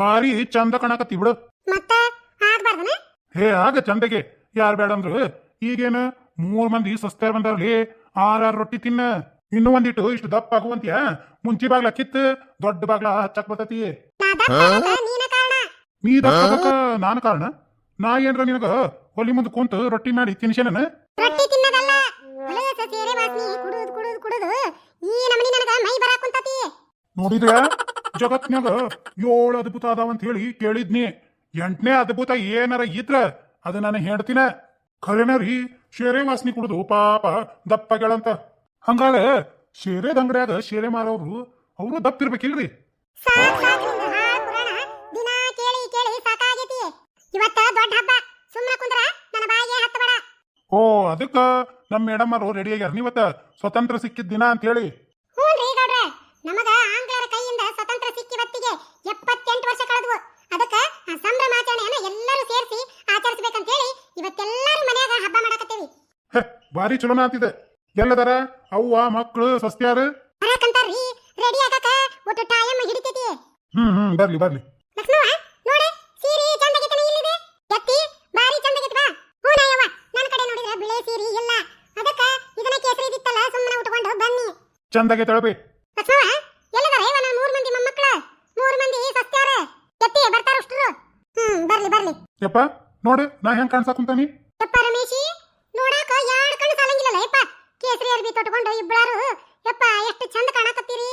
ಭಾರಿ ಚಂದ ಕಾಣಕತ್ತಿ ಬಿಡು. ಮತ್ತ? ಆಗ್ಬಾರ್ದನ? ಹೇ ಆಗ ಚಂದಗೆ. ಯಾರು ಬೇಡ ಅಂದ್ರು? ಈಗೇನ ಮೂರ್ ಮಂದಿ ಸಸ್ತ್ಯಾರ ಬಂದಾರ್ಲಿ. ಆರಾರು ರೊಟ್ಟಿ ತಿನ್ನ. ಇನ್ನೂ ಒಂದಿಟ್ಟು ಇಷ್ಟು ದಪ್ಪ ಆಗುವಂತ್ಯ? ಮುಂಚಿ ಬಾಗ್ಲ ಕಿತ್ತು ದೊಡ್ಡ ಬಾಗ್ಲ ಹಚ್ಚಕ್ ಬರ್ತತಿ. ನಾ ದಪ್ಪ ನೀನ ಕಾರಣ? ನೀ ಏನ್ರ ನಿನಗ ಹೊಲಿ ಮುಂದೆ ಕುಂತು ರೊಟ್ಟಿ ಮಾಡಿ ತಿನ್ಸೇನ ರೊಟ್ಟಿ ತಿನ್ನದಲ್ಲ? ಹೊಲಸ ಸೇರೆ ವಾಸನಿ ಕುಡುದು ಕುಡುದು ಕುಡುದು. ಈ ನಮನಿ ನನಗ ಮೈ ಬರಾಕ್ ಕುಂತತಿ. ನೋಡಿದ್ರ ಜಗತ್ನ್ಯಾಗ ಏಳು ಅದ್ಭುತ ಅದಾವ ಅಂತ ಹೇಳಿ ಕೇಳಿದ್ನಿ. ಎಂಟನೇ ಅದ್ಭುತ ಏನಾರ ಇದ್ರ ಅದು ನಾನು ಹೇಳ್ತೀನ. ಖರೇನ ರೀ ಶೇರೆ ವಾಸನಿ ಕುಡಿದು ಪಾಪ ದಪ್ಪಗಳಂತ. ಹಂಗಾಗ ಶೇರೆ ಅಂಗಡ್ಯಾಗ ಶೇರೆ ಮಾರೋರು ಅವರು ದಪ್ಪಿರ್ಬೇಕಿಲ್ರಿ? ಓ ಅದಕ್ಕ ನಮ್ಮ ಮೇಡಮ್ ಅವರು ರೆಡಿ ಆಗ್ಯಾರ. ನೀವತ್ತ ಸ್ವತಂತ್ರ ಸಿಕ್ಕಿದ ದಿನ ಅಂತ ಹೇಳಿ ಹ್ಞೂನ್ರಿ ಗೌಡ್ರೆ ನಮಗ ಆಂಗ್ಲರ ಕೈಯಿಂದ ಸ್ವತಂತ್ರ ಸಿಕ್ಕಿ ಹೊತ್ತಿಗೆ ಎಪ್ಪತ್ತೆಂಟು ವರ್ಷ ಕಳೆದ್ವು ಅದಕ್ಕ ಆ ಸಂಭ್ರಮಾಚರಣೆಯನ್ನ ಎಲ್ಲರೂ ಸೇರಿಸಿ ಆಚರಿಸ್ಬೇಕಂತ ಹೇಳಿ ಇವತ್ತೆಲ್ಲರೂ ಮನ್ಯಾಗ ಹಬ್ಬ ಮಾಡಕತ್ತೇವಿ ಹೆ ಭಾರಿ ಚಲೋನ ಅಂತಿದೆ ಎಲ್ಲದರ ಅವ್ವ ಮಕ್ಕಳು ಸಸ್ತ್ಯಾರು? ಬರಾಕಂತಾರ್ರಿ. ರೆಡಿ ಆಗಾಕ? ಒಟ್ಟು ಟೈಮ್ ಹಿಡಿತೈತಿ. ಹ್ಮ್ ಹ್ಮ್ ಬರ್ಲಿ ಬರ್ಲಿ. ಲಕ್ಷ್ಮವ್ವ ನೋಡಿ ಸೀರೆ ಚಂದಗೈತನ ಇಲ್ಲಿದೆ. ಎತ್ತಿ ಬಾರಿ ಚಂದಗೈತ ಬಾ. ಹೂನಯ್ಯವ್ವ ನನ್ನ ಕಡೆ ನೋಡಿದ್ರೆ ಬಿಳೆ ಸೀರೆ ಇಲ್ಲ. ಅದಕ್ಕ ಇದನ್ನ ಕೇಸರಿ ಇದಿತ್ತಲ್ಲ ಸುಮ್ಮನೆ ಉಟ್ಕೊಂಡು ಬನ್ನಿ. ಚಂದಗೆ ತಳಬಿ ಲಕ್ಷ್ಮವ್ವ ಎಲ್ಲದರ ಇವ ನಾನು ಮೂರು ಮಂದಿ ಮೊಮ್ಮಕ್ಕಳ ಮೂರು ಮಂದಿ ಸಸ್ತ್ಯಾರ? ಎತ್ತಿ ಬರ್ತಾರ ಅಷ್ಟ್ರು. ಹ್ಮ್ ಬರ್ಲಿ ಬರ್ಲಿ. ಯಪ್ಪ ನೋಡಿ ನಾ ಹೆಂಗ್ ಕಾಣ್ಸಾಕುಂತಾನಿ ಯಪ್ಪ ರಮೇಶಿ ನೋಡಾಕ ಯಾಡ್ ಕಣ್ಣು ಸಾಲಂಗಿಲ್ಲಲ್ಲ ಯಪ್ಪ ಕೇಸರಿ ಅರ್ಬಿ ತೊಟ್ಕೊಂಡು ಇಬ್ಬಳಾರು ಯಪ್ಪ ಎಷ್ಟು ಚಂದ ಕಾಣಕತ್ತೀರಿ.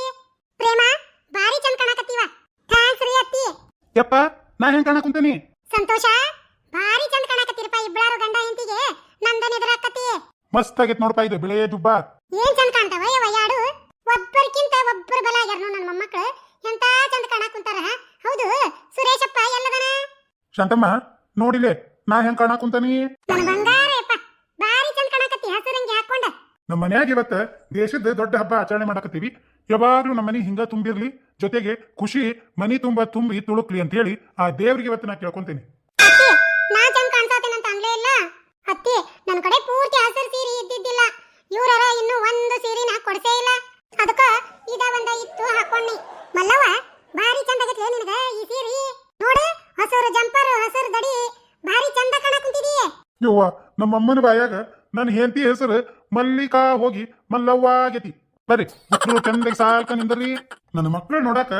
ಪ್ರೇಮ ಬಾರಿ ಚಂದ ಕಾಣಕತ್ತೀವ. ಥ್ಯಾಂಕ್ಸ್ ರೀ ಅತ್ತಿ. ಯಪ್ಪ ನಾ ಹೆಂಗ್ ಕಾಣಕುಂತೀನಿ ಕುಂತಾನಿ? ಸಂತೋಷ ಭಾರಿ ಚಂದ ಕಾಣಕತ್ತೀರಪ್ಪ ಇಬ್ಬಳಾರು ಗಂಡ ಹೆಂಡತಿಗೆ. ನಂದನ ಎದುರಾಕತ್ತಿ. ಮಸ್ತ್ ಆಗೈತ್ ನೋಡಪ್ಪ ಇದು ಬಿಳೆಯ ದುಬ್ಬ. ಏನ್ ಚಂದ ಕಾಣ್ತಾವ ಯವ ಯಾಡು? ಒಬ್ಬರ್ಕಿಂತ ಒಬ್ಬರು ಬಲ ಆಗ್ಯಾರ ನನ್ನ ಮೊಮ್ಮಕ್ಳು. ಎಂತ ಚಂದ ಕಾಣಕುಂತಾರ ಹೌದು ಸುರೇಶಪ್ಪ ಎಲ್ಲದನ? ಶಾಂತಮ್ಮ ನೋಡಿಲೆ ನಾ ಹೆಂಗ್ ಕಾಣಕ್ ಕುಂತಾನಿ? ನನ್ನ ಬಂಗಾರ ಯಪ್ಪ ಭಾರಿ ಚಂದ ಕಾಣಕತ್ತಿ ಹಸಿರಂಗಿ ಹಾಕೊಂಡ ನಮ್ಮ ಮನ್ಯಾಗ ಇವತ್ತ ದೇಶದ ದೊಡ್ಡ ಹಬ್ಬ ಆಚರಣೆ ಮಾಡಕತ್ತೀವಿ. ಯಾವಾಗ್ಲೂ ನಮ್ಮ ಮನೆ ಹಿಂಗ ತುಂಬಿರ್ಲಿ ಜೊತೆಗೆ ಖುಷಿ ಮನಿ ತುಂಬ ತುಂಬಿ ತುಳುಕ್ಲಿ ಅಂತ ಹೇಳಿ ಆ ದೇವ್ರಿಗೆ ಇವತ್ತು ನಾ ಕೇಳ್ಕೊಂತೀನಿ. ಅತ್ತಿ ನನ್ನ ಕಡೆ ಪೂರ್ತಿ ಹಸಿರು ಸೀರೆ ಇದ್ದಿದ್ದಿಲ್ಲ. ಇವರರ ಇನ್ನು ಒಂದು ಸೀರೆ ನಾ ಕೊಡ್ಸೇ ಇಲ್ಲ. ಅದಕ್ಕ ಇದ ಒಂದ ಇತ್ತು ಹಾಕೊಂಡಿ ಮಲ್ಲವ್ವ ಭಾರಿ ಚಂದ ಆಗೈತೆ ನಿನಗ ಈ ಸೀರೆ. ನೋಡು ಹಸಿರು ಜಂಪರ್ ಹಸಿರು ದಡಿ. ಭಾರಿ ಚಂದ ಕಾಣಕ್ ಕುಂತಿದೀಯ. ಯವ್ವ ನಮ್ಮ ಅಮ್ಮನ ಬಾಯಾಗ ನನ್ನ ಹೆಂಡತಿ ಹೆಸರು ಮಲ್ಲಿಕಾ ಹೋಗಿ ಮಲ್ಲವ್ವ ಆಗೈತಿ ಬರ್ರಿ ಮಕ್ಕಳು ಚಂದಿಗೆ ಸಾಲ್ಕ ನಿಂದ್ರಿ ನನ್ನ ಮಕ್ಕಳು ನೋಡಾಕ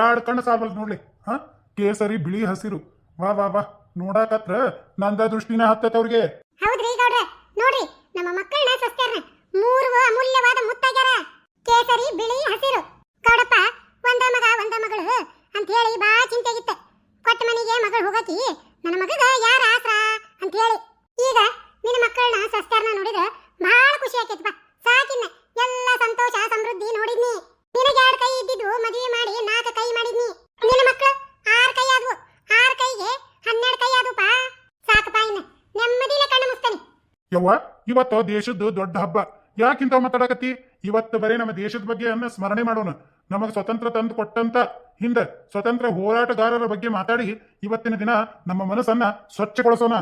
ಎರಡು ಕಣ್ಣು ಸಾಲ್ಬಲ್ ನೋಡ್ಲಿ. ಹಾ, ಕೇಸರಿ ಬಿಳಿ ಹಸಿರು. ವಾ ವಾ ವಾ, ನೋಡಾಕತ್ರ ನಂದ ದೃಷ್ಟಿನ ಹತ್ತವ್ರಿಗೆ ಹೌದ್ರಿ ಗೌಡ್ರೆ, ನೋಡ್ರಿ, ನಮ್ಮ ಮಕ್ಕಳನ್ನ ಸಸ್ತ್ಯಾರ್ನ ಮೂರು ಅಮೂಲ್ಯವಾದ ಮುತ್ತಾಗ್ಯಾರ. ಕೇಸರಿ ಬಿಳಿ ಹಸಿರು. ಗೌಡಪ್ಪ, ಒಂದ ಮಗ, ಒಂದ ಮಗಳು ಅಂತ ಹೇಳಿ ಬಾ ಚಿಂತೆಗಿತ್ತ. ಕೊಟ್ಟ ಮನೆಗೆ ಮಗಳು ಹೋಗತಿ ನನ್ನ ಮಗಗ ಯಾರ ಆಸ್ರ ಅಂತ ಹೇಳಿ ಈಗ ನಿನ್ನ ಮಕ್ಕಳನ್ನ ಸಸ್ತ್ಯಾರ್ನ ನೋಡಿದ್ರ ಬಹಳ ಖುಷಿ ಆಕೈತಿ ಬಾ ಸಾಕಿನ್ನ ಎಲ್ಲ ಸಂತೋಷ ಸಮೃದ್ಧಿ ನೋಡಿದ್ನಿ ನಿನಗೆ ಎರಡು ಕೈ ಇದ್ದಿದ್ದು ಮದುವೆ ಮಾಡಿ ನಾಲ್ಕು ಕೈ ಮಾಡಿದ್ನಿ ನಿನ್ನ ಮಕ್ಕಳು ಆರು ಕೈ ಆದ್ವು ಆರು ಕೈಗೆ ಹನ್ನೆರಡು ಕೈ ಆದ್ವು ಪಾ ಸಾಕಪ್ಪ ಇನ್ನ ನೆಮ್ಮದಿಲೆ ಕಣ್ಣು ಮುಸ್ತಾನೆ ಯವ್ವ ಇವತ್ತು ದೇಶದ ದೊಡ್ಡ ಹಬ್ಬ. ಯಾಕಿಂತ ಮಾತಾಡಕತ್ತಿ? ಇವತ್ತು ಬರೀ ನಮ್ಮ ದೇಶದ ಬಗ್ಗೆ ಅನ್ನ ಸ್ಮರಣೆ ಮಾಡೋಣ. ನಮಗೆ ಸ್ವತಂತ್ರ ತಂದು ಕೊಟ್ಟಂತ ಹಿಂದೆ ಸ್ವತಂತ್ರ ಹೋರಾಟಗಾರರ ಬಗ್ಗೆ ಮಾತಾಡಿ ಇವತ್ತಿನ ದಿನ ನಮ್ಮ ಮನಸ್ಸನ್ನ ಸ್ವಚ್ಛಗೊಳಿಸೋಣ.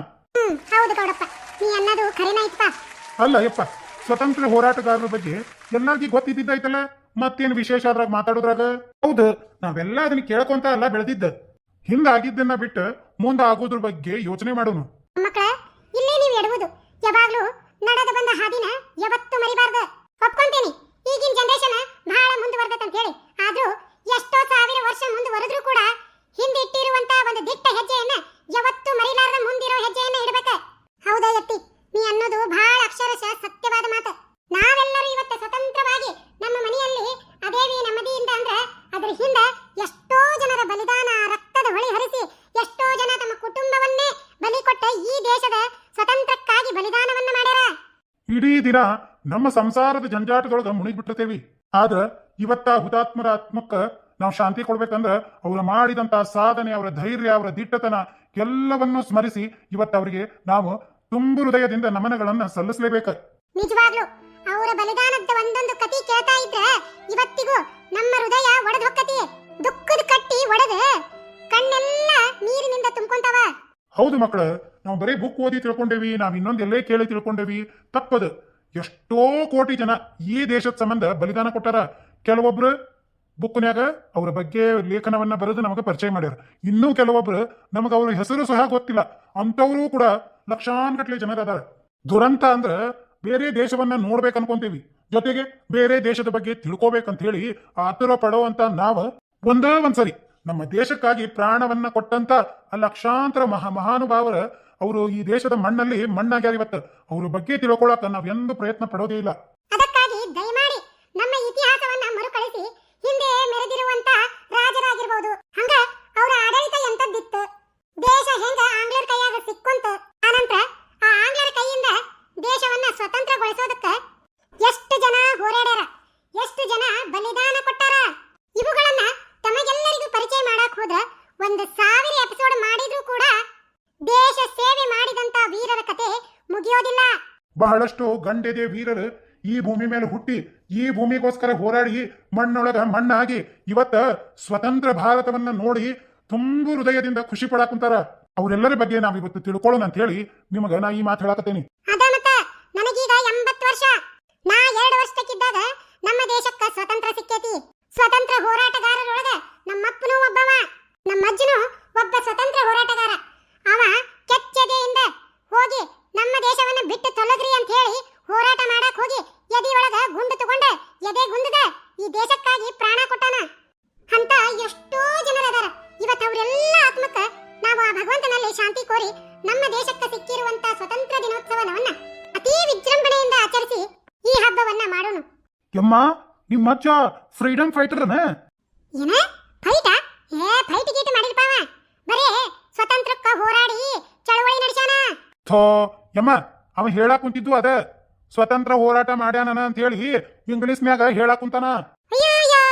ಅಲ್ಲ ಯಪ್ಪ ಸ್ವತಂತ್ರ ಹೋರಾಟಗಾರರ ಬಗ್ಗೆ ಎಲ್ಲಾರ್ಗಿ ಗೊತ್ತಿದ್ದಿದ್ದಾಯ್ತಲ್ಲ? ಮತ್ತೇನು ವಿಶೇಷ ಅದ್ರಾಗ ಮಾತಾಡೋದ್ರಾಗ? ಹೌದು ನಾವೆಲ್ಲ ಅದನ್ನ ಕೇಳ್ಕೊಂತ ಅಲ್ಲ ಬೆಳೆದಿದ್ದ. ಹಿಂದಾಗಿದ್ದನ್ನ ಬಿಟ್ಟು ಮುಂದೆ ಆಗೋದ್ರ ಬಗ್ಗೆ ಯೋಚನೆ ಮಾಡೋಣ ಮಕ್ಕಳ ಇಲ್ಲೇ ನೀವು ಎಡುವುದು ಯಾವಾಗ್ಲೂ ನಡೆದು ಬಂದ ಹಾದಿನ ಯಾವತ್ತೂ ಮರಿಬಾರ್ದು. ಒಪ್ಕೊಂತೀನಿ ಈಗಿನ ಜನರೇಷನ್ ಬಹಳ ಮುಂದುವರೆದತ್ ಹೇಳಿ ಆದ್ರೂ ಎಷ್ಟೋ ಸಾವಿರ ವರ್ಷ ಮುಂದುವರೆದ್ರೂ ಕೂಡ ಹಿಂದಿಟ್ಟಿರುವಂತ ಒಂದು ದಿಟ್ಟ ಹೆಜ್ಜೆಯನ್ನ ಯಾವತ್ತೂ ಮರಿಲಾರ್ದ ಮುಂದಿರೋ ಹೆಜ್ಜೆಯನ್ನ ಇಡಬೇಕ ಹೌದಾ ಎತ್ತಿ ನೀ ಅನ್ನೋದು ಬಹಳ ಅಕ್ಷರಶಃ ಸತ್ಯವಾದ ಮಾತು ನಾವೆಲ್ಲರೂ ಇವತ್ತು ಸ್ವತಂತ್ರವಾಗಿ ನಮ್ಮ ಮನೆಯಲ್ಲಿ ಅದೇವಿ ನೆಮ್ಮದಿಯಿಂದ ಅಂದ್ರೆ ಅದರ ಹಿಂದೆ ಎಷ್ಟೋ ಜನರ ಬಲಿದಾನ ರಕ್ತದ ಹೊಳಿ ಹರಿಸಿ ಎಷ್ಟೋ ಜನ ತಮ್ಮ ಕುಟುಂಬವನ್ನೇ ಬಲಿ ಕೊಟ್ಟ ಈ ದೇಶದ ಸ್ವತಂತ್ರಕ್ಕಾಗಿ ಬಲಿದಾನವನ್ನ ಮಾಡ್ಯಾರ ಇಡೀ ದಿನ ನಮ್ಮ ಸಂಸಾರದ ಜಂಜಾಟದೊಳಗ ಮುಣಿದ್ಬಿಟ್ಟಿರ್ತೇವಿ ಆದ್ರ ಇವತ್ತ ಹುತಾತ್ಮರ ಆತ್ಮಕ್ಕ ನಾವು ಶಾಂತಿ ಕೊಡ್ಬೇಕಂದ್ರ ಅವ್ರು ಮಾಡಿದಂತ ಸಾಧನೆ ಅವರ ಧೈರ್ಯ ಅವರ ದಿಟ್ಟತನ ಎಲ್ಲವನ್ನೂ ಸ್ಮರಿಸಿ ಇವತ್ತ ಅವರಿಗೆ ನಾವು ತುಂಬು ಹೃದಯದಿಂದ ನಮನಗಳನ್ನ ಸಲ್ಲಿಸಲೇಬೇಕು. ನಿಜವಾಗ್ಲು ಅವರ ಬಲಿದಾನದ ಒಂದೊಂದು ಕತಿ ಕೇಳ್ತಾ ಇದ್ರೆ ಇವತ್ತಿಗೂ ನಮ್ಮ ಹೃದಯ ಒಡೆದು ಹೊಕ್ಕತಿ ದುಃಖದ ಕಟ್ಟಿ ಒಡೆದು ಕಣ್ಣೆಲ್ಲ ನೀರಿನಿಂದ ತುಂಬ್ಕೊಂತಾವ. ಹೌದು ಮಕ್ಕಳ ನಾವು ಬರೀ ಬುಕ್ ಓದಿ ತಿಳ್ಕೊಂಡೇವಿ ನಾವು ಇನ್ನೊಂದು ಎಲ್ಲೇ ಕೇಳಿ ತಿಳ್ಕೊಂಡೇವಿ ತಪ್ಪದು. ಎಷ್ಟೋ ಕೋಟಿ ಜನ ಈ ದೇಶದ ಸಂಬಂಧ ಬಲಿದಾನ ಕೊಟ್ಟಾರ. ಕೆಲವೊಬ್ರು ಬುಕ್ನ್ಯಾಗ ಅವ್ರ ಬಗ್ಗೆ ಲೇಖನವನ್ನ ಬರೆದು ನಮಗೆ ಪರಿಚಯ ಮಾಡ್ಯಾರ. ಇನ್ನೂ ಕೆಲವೊಬ್ರು ನಮಗೆ ಅವ್ರ ಹೆಸರು ಸಹ ಗೊತ್ತಿಲ್ಲ. ಅಂತವರು ಕೂಡ ಲಕ್ಷಾನ್ಗಟ್ಲೆ ಜನರು ಅದಾರ ದುರಂತ ಅಂದ್ರ ಬೇರೆ ದೇಶವನ್ನ ನೋಡ್ಬೇಕು ಅನ್ಕೊಂತೀವಿ. ಜೊತೆಗೆ ಬೇರೆ ದೇಶದ ಬಗ್ಗೆ ತಿಳ್ಕೊಬೇಕಂತ ಹೇಳಿ ಆತುರ ಪಡುವಂತ ನಾವು ಒಂದೇ ಒಂದ್ಸರಿ ನಮ್ಮ ದೇಶಕ್ಕಾಗಿ ಪ್ರಾಣವನ್ನ ಕೊಟ್ಟಂತ ಲಕ್ಷಾಂತರ ಮಹಾ ಮಹಾನುಭಾವರ ಅವರು ಈ ದೇಶದ ಮಣ್ಣಲ್ಲಿ ಮಣ್ಣಾಗ್ಯಾರ ಇವತ್ತು. ಅವ್ರ ಬಗ್ಗೆ ತಿಳ್ಕೊಳಕ ನಾವ್ ಎಂದು ಪ್ರಯತ್ನ ಪಡೋದೇ ಇಲ್ಲ. ಅದಕ್ಕಾಗಿ ದಯಮಾಡಿ ನಮ್ಮ ಇತಿಹಾಸವನ್ನ ಮರುಕಳಿಸಿ ಹಿಂದೆ ಮೆರೆದಿರುವಂತ ರಾಜರಾಗಿರ್ಬೋದು ಹಂಗ ಅವರ ಆಡಳಿತ ಎಂತದ್ದಿತ್ತು ದೇಶ ಹೆಂಗ ಆಂಗ್ಲರ ಕೈಯಾಗ ಸಿಕ್ಕುಂತ ಆನಂತರ ಆ ಆಂಗ್ಲರ ಕೈಯಿಂದ ದೇಶವನ್ನ ಸ್ವತಂತ್ರಗೊಳಿಸೋದಕ್ಕ ಎಷ್ಟು ಜನ ಹೋರಾಡ್ಯಾರ ಎಷ್ಟು ಜನ ಬಲಿದಾನ ಕೊಟ್ಟಾರ ಇವುಗಳನ್ನ ತಮಗೆಲ್ಲರಿಗೂ ಪರಿಚಯ ಮಾಡಕ್ ಹೋದ್ರ ಒಂದು ಸಾವಿರ ಎಪಿಸೋಡ್ ಮಾಡಿದ್ರೂ ಕೂಡ ದೇಶ ಸೇವೆ ಮಾಡಿದಂತ ವೀರರ ಕತೆ ಮುಗಿಯೋದಿಲ್ಲ ಬಹಳಷ್ಟು ಗಂಡೆದೆ ವೀರರು ಈ ಭೂಮಿ ಮೇಲೆ ಹುಟ್ಟಿ ಈ ಭೂಮಿಗೋಸ್ಕರ ಹೋರಾಡಿ ಮಣ್ಣೊಳಗ ಮಣ್ಣಾಗಿ ಇವತ್ತ ಸ್ವತಂತ್ರ ಭಾರತವನ್ನ ನೋಡಿ ತುಂಬು ಹೃದಯದಿಂದ ಖುಷಿ ಪಡಾಕುಂತಾರ. ಅವರೆಲ್ಲರ ಬಗ್ಗೆ ನಾವ್ ಇವತ್ತು ತಿಳ್ಕೊಳ್ಳೋಣ ಅಂತ ಹೇಳಿ ನಿಮಗ ನಾ ಈ ಮಾತು ಹೇಳಾಕತ್ತೇನಿ. ನನಗೀಗ ಎಂಬತ್ತು ವರ್ಷ. ನಾ ಎರಡು ವರ್ಷಕ್ಕಿದ್ದಾಗ ನಮ್ಮ ದೇಶಕ್ಕ ಕೋರಿ ನಮ್ಮ ದೇಶಕ್ಕೆ ಸಿಕ್ಕಿರುವಂತ ಸ್ವತಂತ್ರ ದಿನೋತ್ಸವನವನ್ನ ಅತಿ ವಿಜೃಂಭಣೆಯಿಂದ ಆಚರಿಸಿ ಈ ಹಬ್ಬವನ್ನ ಮಾಡೋಣ ಯಮ್ಮ ನಿಮ್ಮ ಅಜ್ಜ ಫ್ರೀಡಂ ಫೈಟರ್ನ ಏನ? ಫೈಟ? ಏ ಫೈಟ್ ಗೀಟ್ ಮಾಡಿರ್ಪಾವ. ಬರೇ ಸ್ವತಂತ್ರಕ್ಕ ಹೋರಾಡಿ ಚಳವಳಿ ನಡೆಸ್ಯಾನ. ಥೋ ಯಮ್ಮ ಅವ ಹೇಳಾಕ್ ಕುಂತಿದ್ದು ಅದ. ಸ್ವತಂತ್ರ ಹೋರಾಟ ಮಾಡ್ಯಾನ ಅಂತ ಹೇಳಿ ಇಂಗ್ಲಿಷ್ನ್ಯಾಗ ಹೇಳಾಕ್ ಕುಂತಾನ. ಅಯ್ಯೋ ಅಯ್ಯೋ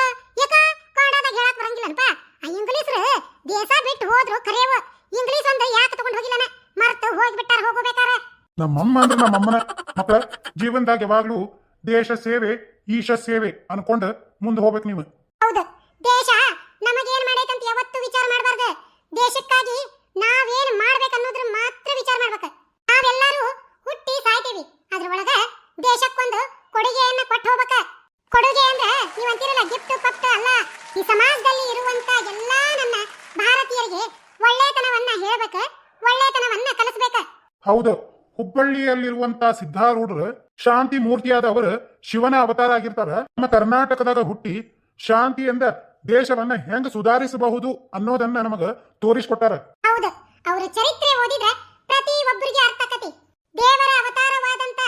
ಯಾಕ? ಕನ್ನಡದಾಗ ಹೇಳಕ್ ಬರಂಗಿಲ್ಲಪ್ಪ ಆ ಇಂಗ್ಲಿಷ್ರು ದೇಶ ಬಿಟ್ಟು ಹೋದ್ರು ಕರೆಯವ. ಇಂಗ್ಲೀಷ್ ಒಂದ ಯಾಕೆ ತಗೊಂಡ್ ಹೋಗಿಲ್ಲನ ಮರ್ತು ಹೋಗ್ಬಿಟ್ಟಾರ ಹೋಗಬೇಕಾರ ನಮ್ಮಮ್ಮ ಅಂದ್ರೆ ನಮ್ಮಮ್ಮನ ಮಕ್ಕಳ ಜೀವನದಾಗ ಯಾವಾಗ್ಲೂ ದೇಶ ಸೇವೆ ಈಶ ಸೇವೆ ಅನ್ಕೊಂಡು ಮುಂದೆ ಹೋಗ್ಬೇಕು ನೀವು. ಹೌದು. ದೇಶ ನಮಗೇನ್ ಮಾಡೈತಂತ ಯಾವತ್ತು ವಿಚಾರ ಮಾಡಬಾರ್ದು. ದೇಶಕ್ಕಾಗಿ ನಾವೇನ್ ಮಾಡ್ಬೇಕನ್ನೋದ್ರ ಮಾತ್ರ ವಿಚಾರ ಮಾಡ್ಬೇಕು ನಾವೆಲ್ಲರೂ ಹುಟ್ಟಿ ಸಾಯ್ತೀವಿ ಅದ್ರೊಳಗ ದೇಶಕ್ಕೊಂದು ಕೊಡುಗೆಯನ್ನ ಕೊಟ್ಟು ಹೋಗ್ಬೇಕ ಕೊಡುಗೆ ಅಂದ್ರೆ ನೀವ್ ಅಂತೀರಲ್ಲ ಗಿಫ್ಟ್ ಪಫ್ಟ್ ಅಲ್ಲ ಈ ಸಮಾಜದಲ್ಲಿ ಇರುವಂತ ಎಲ್ಲಾ ನನ್ನ ಭಾರತೀಯರಿಗೆ ಒಳ್ಳೆತನವನ್ನ ಹೇಳ್ಬೇಕ ಒಳ್ಳೆತನವನ್ನ ಕಲಿಸ್ಬೇಕ ಹೌದು. ಹುಬ್ಬಳ್ಳಿಯಲ್ಲಿರುವಂತ ಸಿದ್ಧಾರೂಢರು ಶಾಂತಿ ಮೂರ್ತಿಯಾದವರು ಶಿವನ ಅವತಾರ ಆಗಿರ್ತಾರ. ನಮ್ಮ ಕರ್ನಾಟಕದಾಗ ಹುಟ್ಟಿ ಶಾಂತಿಯಿಂದ ದೇಶವನ್ನ ಹೆಂಗ ಸುಧಾರಿಸಬಹುದು ಅನ್ನೋದನ್ನ ನಮಗ ತೋರಿಸ್ಕೊಟ್ಟಾರ. ಹೌದು. ಅವರ ಚರಿತ್ರೆ ಓದಿದ್ರೆ ಪ್ರತಿ ಒಬ್ಬರಿಗೆ ಅರ್ಥಕತಿ ದೇವರ ಅವತಾರವಾದಂತ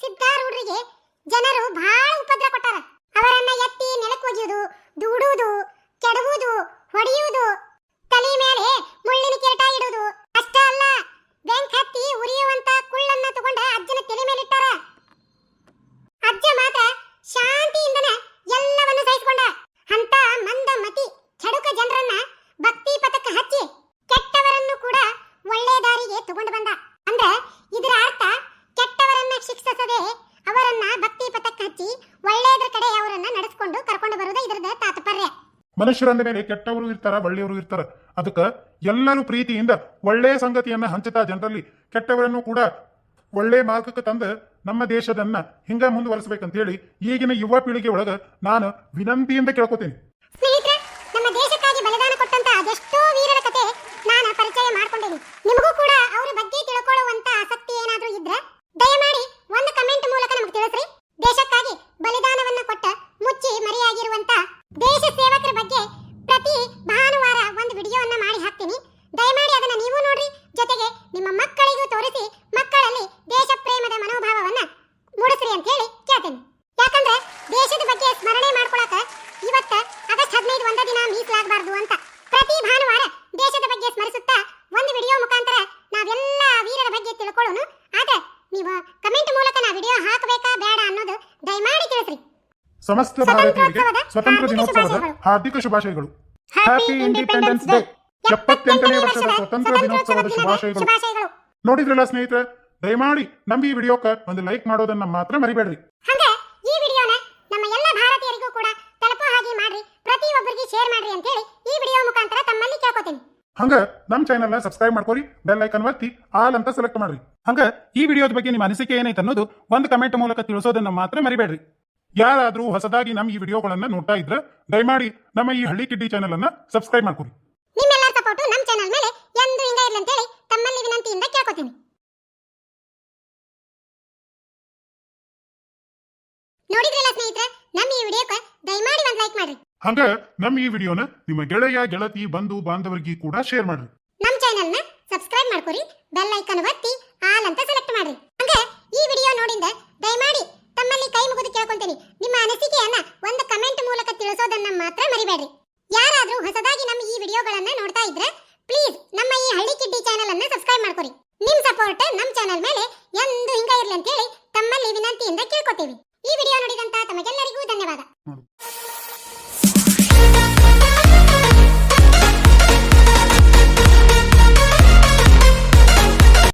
ಸಿದ್ಧಾರೂಢರಿಗೆ ಜನರು ಬಹಳ ಉಪದ್ರ ಕೊಟ್ಟಾರ. ಅವರನ್ನ ಎತ್ತಿ ನೆಲಕ್ಕೆ ಒಗೆಯುವುದು ದೂಡುವುದು ಮನುಷ್ಯರಂದ ಮೇಲೆ ಕೆಟ್ಟವರು ಇರ್ತಾರ, ಒಳ್ಳೆಯವರು ಇರ್ತಾರ. ಅದಕ್ಕೆ ಎಲ್ಲರೂ ಪ್ರೀತಿಯಿಂದ ಒಳ್ಳೆ ಸಂಗತಿಯನ್ನ ಹಂಚುತ್ತಾ ಜನರಲ್ಲಿ ಕೆಟ್ಟವರನ್ನು ಕೂಡ ಒಳ್ಳೆ ಮಾರ್ಗಕ್ಕೆ ತಂದು ನಮ್ಮ ದೇಶದನ್ನ ಹಿಂಗ ಮುಂದುವರಿಸಬೇಕಂತ ಹೇಳಿ ಈಗಿನ ಯುವ ಪೀಳಿಗೆ ಒಳಗ ನಾನು ವಿನಂತಿಯಿಂದ ಕೇಳ್ಕೊತೀನಿ ಸ್ನೇಹಿತರೆ ನಮ್ಮ ದೇಶಕ್ಕಾಗಿ ಬಲಿದಾನ ಕೊಟ್ಟಂತ ಅದೆಷ್ಟೋ ವೀರರ ಕತೆ ನಾನು ಪರಿಚಯ ಮಾಡ್ಕೊಂಡೇನಿ ನಿಮಗೂ ಕೂಡ ಅವರ ಬಗ್ಗೆ ತಿಳ್ಕೊಳ್ಳುವಂತ ಆಸಕ್ತಿ ಏನಾದ್ರೂ ಇದ್ರೆ ದಯಮಾಡಿ ಒಂದು ಕಮೆಂಟ್ ಮೂಲಕ ನಮಗೆ ತಿಳಿಸ್ರಿ ದೇಶಕ್ಕಾಗಿ ಬಲಿದಾನವನ್ನ ಕೊಟ್ಟ ಮುಚ್ಚಿ ಮರೆಯಾಗಿರುವಂತ ದೇಶ ಸೇವಕರ ಬಗ್ಗೆ ಪ್ರತಿ ಭಾನುವಾರ ಒಂದು ವಿಡಿಯೋವನ್ನ ಮಾಡಿ ಹಾಕ್ತೀನಿ ದಯಮಾಡಿ ಅದನ್ನ ನೀವು ನೋಡ್ರಿ ಜೊತೆಗೆ ನಿಮ್ಮ ಮಕ್ಕಳಿಗೂ ತೋರಿಸಿ ಮಕ್ಕಳಲ್ಲಿ ದೇಶ ಪ್ರೇಮದ ಮನೋಭಾವವನ್ನ ಮೂಡಿಸ್ರಿ ಅಂತ ಹೇಳಿ ಕೇಳ್ತೇನೆ ಯಾಕಂದ್ರೆ ದೇಶದ ಬಗ್ಗೆ ಸ್ಮರಣೆ ಮಾಡ್ಕೊಳಕ ಇವತ್ತ ಆಗಸ್ಟ್ ಹದಿನೈದು ಒಂದ ದಿನ ಮೀಸಲಾಗಬಾರ್ದು ಅಂತ ಪ್ರತಿ ಭಾನುವಾರ ದೇಶದ ಬಗ್ಗೆ ಸ್ಮರಿಸುತ್ತಾ ಒಂದು ವಿಡಿಯೋ ಮುಖಾಂತರ ನಾವೆಲ್ಲ ವೀರರ ಬಗ್ಗೆ ತಿಳ್ಕೊಳ್ಳೋಣ ಆದ್ರೆ ನೀವು ಕಮೆಂಟ್ ಮೂಲಕ ನಾ ವಿಡಿಯೋ ಹಾಕಬೇಕಾ ಬೇಡ ಅನ್ನೋದು ದಯಮಾಡಿ ತಿಳಿಸ್ರಿ ಸಮಸ್ತ ಭಾರತೀಯರಿಗೆ ಸ್ವತಂತ್ರ ದಿನೋತ್ಸವದ ಹಾರ್ದಿಕ ಶುಭಾಶಯಗಳು. ಹ್ಯಾಪಿ ಇಂಡಿಪೆಂಡೆನ್ಸ್ ಡೇ ಎಪ್ಪತ್ತೆಂಟನೇ ವರ್ಷದ ಸ್ವತಂತ್ರ ದಿನೋತ್ಸವದ ಶುಭಾಶಯಗಳು. ನೋಡಿದ್ರಲ್ಲ ಸ್ನೇಹಿತರೆ ದಯಮಾಡಿ ನಮ್ಮ ಈ ವಿಡಿಯೋಕ್ಕೆ ಒಂದು ಲೈಕ್ ಮಾಡೋದನ್ನ ಮಾತ್ರ ಮರಿಬೇಡ್ರಿ. ಹಂಗ ಈ ವಿಡಿಯೋನ ನಮ್ಮ ಎಲ್ಲ ಭಾರತೀಯರಿಗೂ ಕೂಡ ತಲುಪೋ ಹಾಗೆ ಮಾಡ್ರಿ. ಪ್ರತಿ ಒಬ್ಬರಿಗೆ ಶೇರ್ ಮಾಡ್ರಿ ಅಂತ ಹೇಳಿ ಈ ವಿಡಿಯೋ ಮುಖಾಂತರ ತಮ್ಮಲ್ಲಿ ಕೇಳ್ಕೊತೀನಿ. ಹಂಗ ನಮ್ಮ ಚಾನೆಲ್ನ ಸಬ್ಸ್ಕ್ರೈಬ್ ಮಾಡ್ಕೊರಿ ಬೆಲ್ ಐಕನ್ ಒತ್ತಿ ಆಲ್ ಅಂತ ಸೆಲೆಕ್ಟ್ ಮಾಡ್ರಿ. ಹಂಗ ಈ ವಿಡಿಯೋದ ಬಗ್ಗೆ ನಿಮ್ಮ ಅನಿಸಿಕೆ ಏನೈತೆ ಅನ್ನೋದು ಒಂದು ಕಮೆಂಟ್ ಮೂಲಕ ತಿಳಿಸೋದನ್ನ ಮಾತ್ರ ಮರಿಬೇಡ್ರಿ. ಯಾರಾದ್ರೂ ಹೊಸದಾಗಿ ನಮ್ಮ ಈ ವಿಡಿಯೋಗಳನ್ನ ನೋಡ್ತಾ ಇದ್ರೆ ದಯಮಾಡಿ ನಮ್ಮ ಈ ಹಳ್ಳಿ ಕಿಡ್ಡಿ ಚಾನೆಲ್ ಅನ್ನ ಸಬ್ಸ್ಕ್ರೈಬ್ ಮಾಡ್ಕೊರಿ ನಿಮ್ಮೆಲ್ಲರ ಸಪೋರ್ಟ್ ನಮ್ಮ ಚಾನೆಲ್ ಮೇಲೆ ಎಂದು ಹಿಂಗ ಅಂತ ಅಂತೇಳಿ ತಮ್ಮಲ್ಲಿ ವಿನಂತಿಯಿಂದ ಕೇಳ್ಕೊತೀನಿ. ನೋಡಿದ್ರಲ್ಲ ಸ್ನೇಹಿತರೆ ನಮ್ಮ ಈ ವಿಡಿಯೋಕ್ಕೆ ದಯಮಾಡಿ ಒಂದು ಲೈಕ್ ಮಾಡ್ರಿ. ಹಂಗ ನಮ್ಮ ಈ ವಿಡಿಯೋನ ನಿಮ್ಮ ಗೆಳೆಯ ಗೆಳತಿ ಬಂಧು ಬಾಂಧವರಿಗೆ ಕೂಡ ಶೇರ್ ಮಾಡ್ರಿ. ನಮ್ಮ ನ ಸಬ್ಸ್ಕ್ರೈಬ್ ಮಾಡ್ಕೊರಿ ಬೆಲ್ ಐಕನ್ ಒತ್ತಿ ಆಲ್ ಅಂತ ಸೆಲೆಕ್ಟ್ ಮಾಡ್ರಿ. ಹಂಗೆ ಈ ವಿಡಿಯೋ ನೋಡಿಂದ ದಯಮಾಡಿ ನಮ್ಮಲ್ಲಿ ಕೈ ಮುಗಿದು ಕೇಳ್ಕೊಂತೀನಿ. ನಿಮ್ಮ ಅನಿಸಿಕೆಯನ್ನ ಒಂದು ಕಮೆಂಟ್ ಮೂಲಕ ತಿಳಿಸೋದನ್ನ ಮಾತ್ರ ಮರಿಬೇಡ್ರಿ. ಯಾರಾದ್ರೂ ಹೊಸದಾಗಿ ನಮ್ಮ ಈ ವಿಡಿಯೋಗಳನ್ನ ನೋಡ್ತಾ ಇದ್ರೆ ಪ್ಲೀಸ್ ನಮ್ಮ ಈ ಹಳ್ಳಿ ಕಿಡ್ಡಿ ಚಾನೆಲ್ ಅನ್ನ ಸಬ್ಸ್ಕ್ರೈಬ್ ಮಾಡ್ಕೊರಿ. ನಿಮ್ ಸಪೋರ್ಟ್ ನಮ್ಮ ಚಾನೆಲ್ ಮೇಲೆ ಎಂದು ಹಿಂಗ ಇರ್ಲಿ ಅಂತ ಹೇಳಿ ತಮ್ಮಲ್ಲಿ ವಿನಂತಿಯಿಂದ ಕೇಳ್ಕೊತೀವಿ. ಈ ವಿಡಿಯೋ ನೋಡಿದಂತ ತಮಗೆಲ್ಲರಿಗೂ ಧನ್ಯವಾದ.